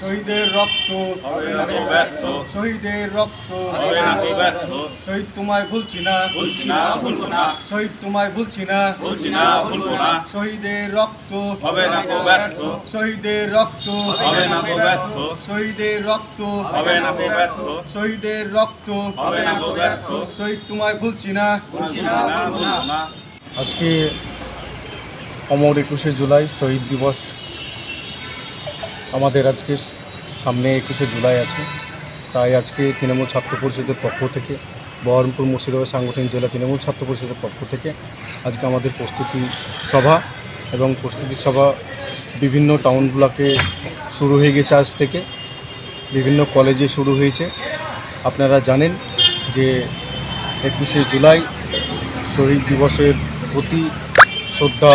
শহীদের রক্ত। হবে না তো ব্যর্থ? শহীদের রক্ত। হবে না তো ব্যর্থ? শহীদ তোমায় ভুলছি না। বলছি না ভুলবো না। শহীদ তোমায় ভুলছি না। বলছি না ভুলবো না। শহীদের রক্ত। হবে না তো ব্যর্থ? শহীদের রক্ত। হবে না তো ব্যর্থ? শহীদের রক্ত। হবে না ব্যর্থ? শহীদের রক্ত। হবে না তো ব্যর্থ? শহীদ তোমায় ভুলছি না। বলছি না ভুলবো না। আজকে অমর একুশে জুলাই শহীদ দিবস। আমাদের আজকে সামনে একুশে জুলাই আছে। তাই আজকে তৃণমূল ছাত্র পরিষদের পক্ষ থেকে, বহরমপুর মুর্শিদাবাদ সাংগঠনিক জেলা তৃণমূল ছাত্র পরিষদের পক্ষ থেকে আজকে আমাদের প্রস্তুতি সভা এবং প্রস্তুতি সভা বিভিন্ন টাউন ব্লকে শুরু হয়ে গেছে আজ থেকে। বিভিন্ন কলেজে শুরু হয়েছে। আপনারা জানেন যে একুশে জুলাই শহীদ দিবসের প্রতি শ্রদ্ধা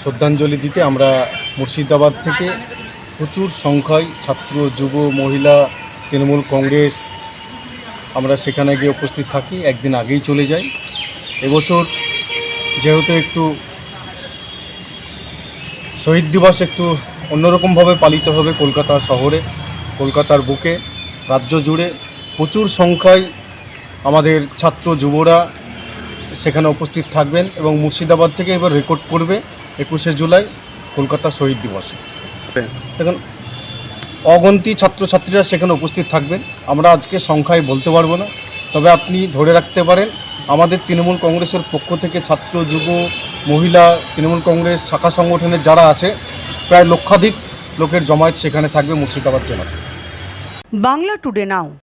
শ্রদ্ধাঞ্জলি দিতে আমরা মুর্শিদাবাদ থেকে প্রচুর সংখ্যায় ছাত্র, যুব, মহিলা, তৃণমূল কংগ্রেস, আমরা সেখানে গিয়ে উপস্থিত থাকি, একদিন আগেই চলে যাই। এবছর যেহেতু একটু শহীদ দিবস একটু অন্যরকমভাবে পালিত হবে কলকাতা শহরে, কলকাতার বুকে, রাজ্য জুড়ে প্রচুর সংখ্যায় আমাদের ছাত্র, যুবরা সেখানে উপস্থিত থাকবেন এবং মুর্শিদাবাদ থেকে এবার রেকর্ড করবে। একুশে জুলাই কলকাতা শহীদ দিবসে। দেখুন অগন্তি ছাত্রছাত্রীরা সেখানে উপস্থিত থাকবেন। আমরা আজকে সংখ্যায় বলতে পারব না তবে আপনি ধরে রাখতে পারেন আমাদের তৃণমূল কংগ্রেসের পক্ষ থেকে ছাত্র যুব মহিলা তৃণমূল কংগ্রেস শাখা সংগঠনের যারা আছে প্রায় লক্ষাধিক লোকের জমায়েত সেখানে থাকবে মুর্শিদাবাদ জেলাতে। Bangla today now.